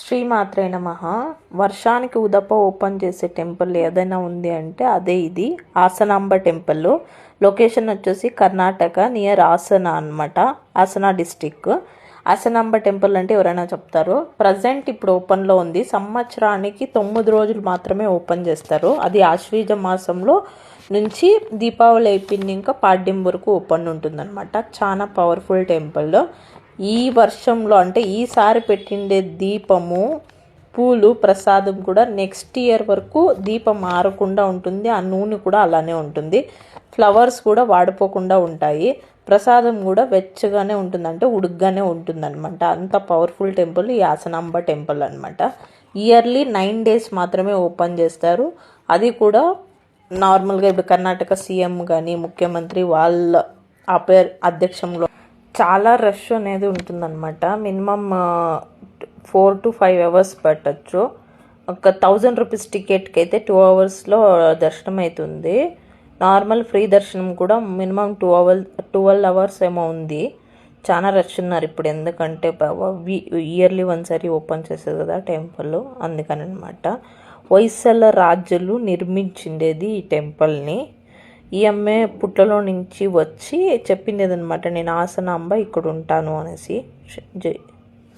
శ్రీమాత్రే నమ. వర్షానికి ఉదప ఓపెన్ చేసే టెంపుల్ ఏదైనా ఉంది అంటే అదే ఇది. ఆసనాంబ టెంపుల్. లొకేషన్ వచ్చేసి కర్ణాటక నియర్ ఆసన అనమాట ఆసన డిస్టిక్. ఆసనాంబ టెంపుల్ అంటే ఎవరైనా చెప్తారు. ప్రజెంట్ ఇప్పుడు ఓపెన్లో ఉంది. సంవత్సరానికి తొమ్మిది రోజులు మాత్రమే ఓపెన్ చేస్తారు. అది ఆశ్వీజ మాసంలో నుంచి దీపావళి అయిపోయింది ఇంకా పాడ్యం వరకు ఓపెన్ ఉంటుందన్నమాట. చాలా పవర్ఫుల్ టెంపుల్. ఈ వర్షంలో అంటే ఈసారి పెట్టిండే దీపము పూలు ప్రసాదం కూడా నెక్స్ట్ ఇయర్ వరకు దీపం మారకుండా ఉంటుంది. ఆ నూనె కూడా అలానే ఉంటుంది. ఫ్లవర్స్ కూడా వాడిపోకుండా ఉంటాయి. ప్రసాదం కూడా వెచ్చగానే ఉంటుంది. అంటే ఉడుగ్గానే ఉంటుందన్నమాట. అంత పవర్ఫుల్ టెంపుల్ ఈ ఆసనాంబ టెంపుల్ అనమాట ఇయర్లీ నైన్ డేస్ మాత్రమే ఓపెన్ చేస్తారు. అది కూడా నార్మల్గా ఇప్పుడు కర్ణాటక సీఎం కానీ ముఖ్యమంత్రి వాళ్ళ అపేర్ అధ్యక్షంలో చాలా రష్ అనేది ఉంటుందన్నమాట. Minimum four to five hours పట్టచ్చు. ఒక థౌజండ్ రూపీస్ టికెట్కి అయితే టూ అవర్స్లో దర్శనం అవుతుంది నార్మల్ ఫ్రీ దర్శనం కూడా minimum two hour twelve hours ఏమో ఉంది. చాలా రష్ ఉన్నారు ఇప్పుడు. ఎందుకంటే ఇయర్లీ వన్సారి ఓపెన్ చేసేది కదా టెంపుల్ అందుకని అనమాట హొయసల రాజులు నిర్మించిండేది ఈ టెంపుల్ని ఈ అమ్మే పుట్టలో నుంచి వచ్చి చెప్పింది అనమాట నేను ఆసనాంబ ఇక్కడ ఉంటాను అనేసి. జై